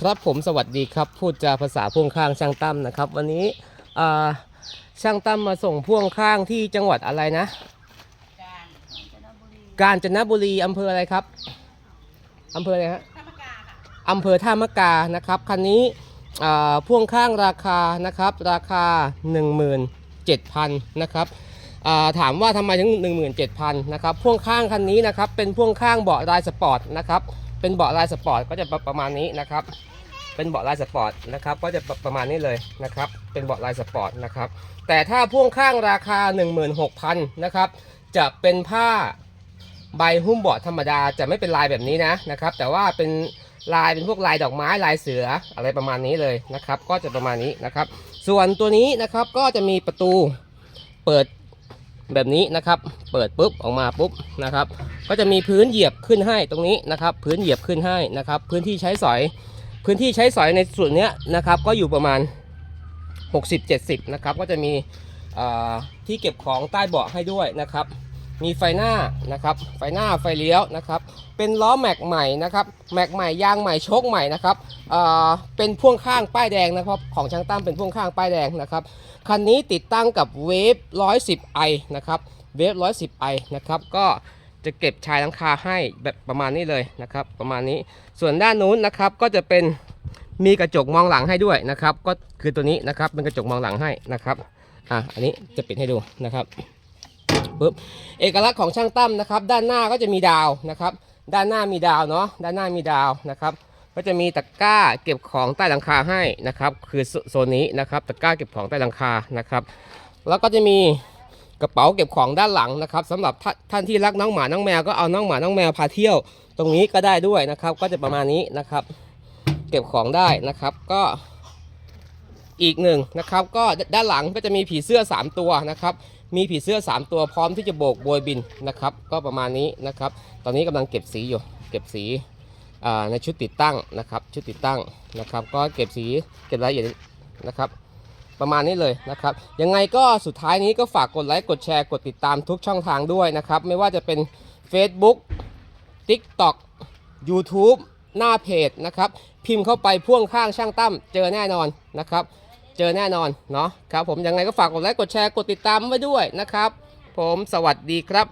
ครับผมสวัสดีครับ พูดจาภาษาพ่วงข้างช่างตั้มนะครับ วันนี้อ่าช่างตั้มมาส่งพ่วงข้างที่จังหวัดอะไรนะ การจันทบุรีกาญจนบุรีอำเภออะไรครับอำเภออะไรฮะธรรมกาค่ะอำเภอท่ามะกานะครับคันนี้อ่าพ่วงข้างราคานะครับ ราคา 17,000นะครับอ่าถามว่าทำไมถึง 17,000นะครับพ่วงข้างคันนี้นะครับเป็นพ่วงข้างเบาะลายสปอร์ตนะครับ เป็นเบาะลายสปอร์ตก็จะประมาณนี้นะครับ เป็นเบาะลายสปอร์ตนะครับก็จะประมาณนี้เลยนะครับ เป็นเบาะลายสปอร์ตนะครับ แต่ถ้าพ่วงข้างราคา 16,000นะครับ จะเป็นผ้าใบหุ้มเบาะธรรมดาจะไม่เป็นลายแบบนี้นะนะครับ แต่ว่าเป็นลายเป็นพวกลายดอกไม้ลายเสืออะไรประมาณนี้เลยนะครับ ก็จะประมาณนี้นะครับ ส่วนตัวนี้นะครับก็จะมีประตูเปิด แบบนี้นะครับ เปิดปุ๊บออกมาปุ๊บนะครับ ก็จะมีพื้นเหยียบขึ้นให้ตรงนี้นะครับ พื้นเหยียบขึ้นให้นะครับ พื้นที่ใช้สอย พื้นที่ใช้สอยในส่วนเนี้ยนะครับ ก็อยู่ประมาณ 60-70นะครับ ก็จะมีที่เก็บของใต้เบาะให้ด้วยนะครับ มีไฟหน้านะครับไฟหน้าไฟเลี้ยวนะครับเป็นล้อแม็กใหม่นะครับแม็กใหม่ยางใหม่โชคใหม่นะครับเอ่อเป็นพ่วงข้างป้ายแดงนะครับของช่างตั้มเป็นพ่วงข้างป้ายแดงนะครับคันนี้ติดตั้งกับเวฟ 110i นะครับเวฟ 110i นะครับก็จะเก็บชายหลังคาให้แบบประมาณนี้เลยนะครับประมาณนี้ส่วนด้านนู้นนะครับก็จะเป็นมีกระจกมองหลังให้ด้วยนะครับ ก็คือตัวนี้นะครับเป็นกระจกมองหลังให้นะครับอะอันนี้จะปิดให้ดูนะครับ ปึ๊บเอกลักษณ์ของช่างตั้มนะครับ ด้านหน้าก็จะมีดาวนะครับ ด้านหน้ามีดาวเนาะด้านหน้ามีดาวนะครับ ก็จะมีตะกร้าเก็บของใต้หลังคาให้นะครับ คือโซนนี้นะครับตะกร้าเก็บของใต้หลังคานะครับ แล้วก็จะมีกระเป๋าเก็บของด้านหลังนะครับสำหรับท่าท่านที่รักน้องหมาน้องแมวก็เอาน้องหมาน้องแมวพาเที่ยวตรงนี้ก็ได้ด้วยนะครับ ก็จะประมาณนี้นะครับ เก็บของได้นะครับก็อีกหนึ่งนะครับก็ด้านหลังก็จะมีผีเสื้อ 3 ตัวนะครับ มีผีเสื้อ 3 ตัวพร้อมที่จะโบกโบยบินนะครับ ก็ประมาณนี้นะครับ ตอนนี้กำลังเก็บสีอยู่ เก็บสีในชุดติดตั้งนะครับ ชุดติดตั้งนะครับ ก็เก็บสีเก็บรายละเอียดนะครับ ประมาณนี้เลยนะครับ ยังไงก็สุดท้ายนี้ก็ฝากกดไลค์กดแชร์กดติดตามทุกช่องทางด้วยนะครับ ไม่ว่าจะเป็น Facebook TikTok YouTube หน้าเพจนะครับ พิมพ์เข้าไปพ่วงข้างช่างตั้มเจอแน่นอนนะครับ เจอแน่นอนเนาะครับผมยังไงก็ฝากกดไลค์กดแชร์กดติดตามไว้ด้วยนะครับ ผมสวัสดีครับ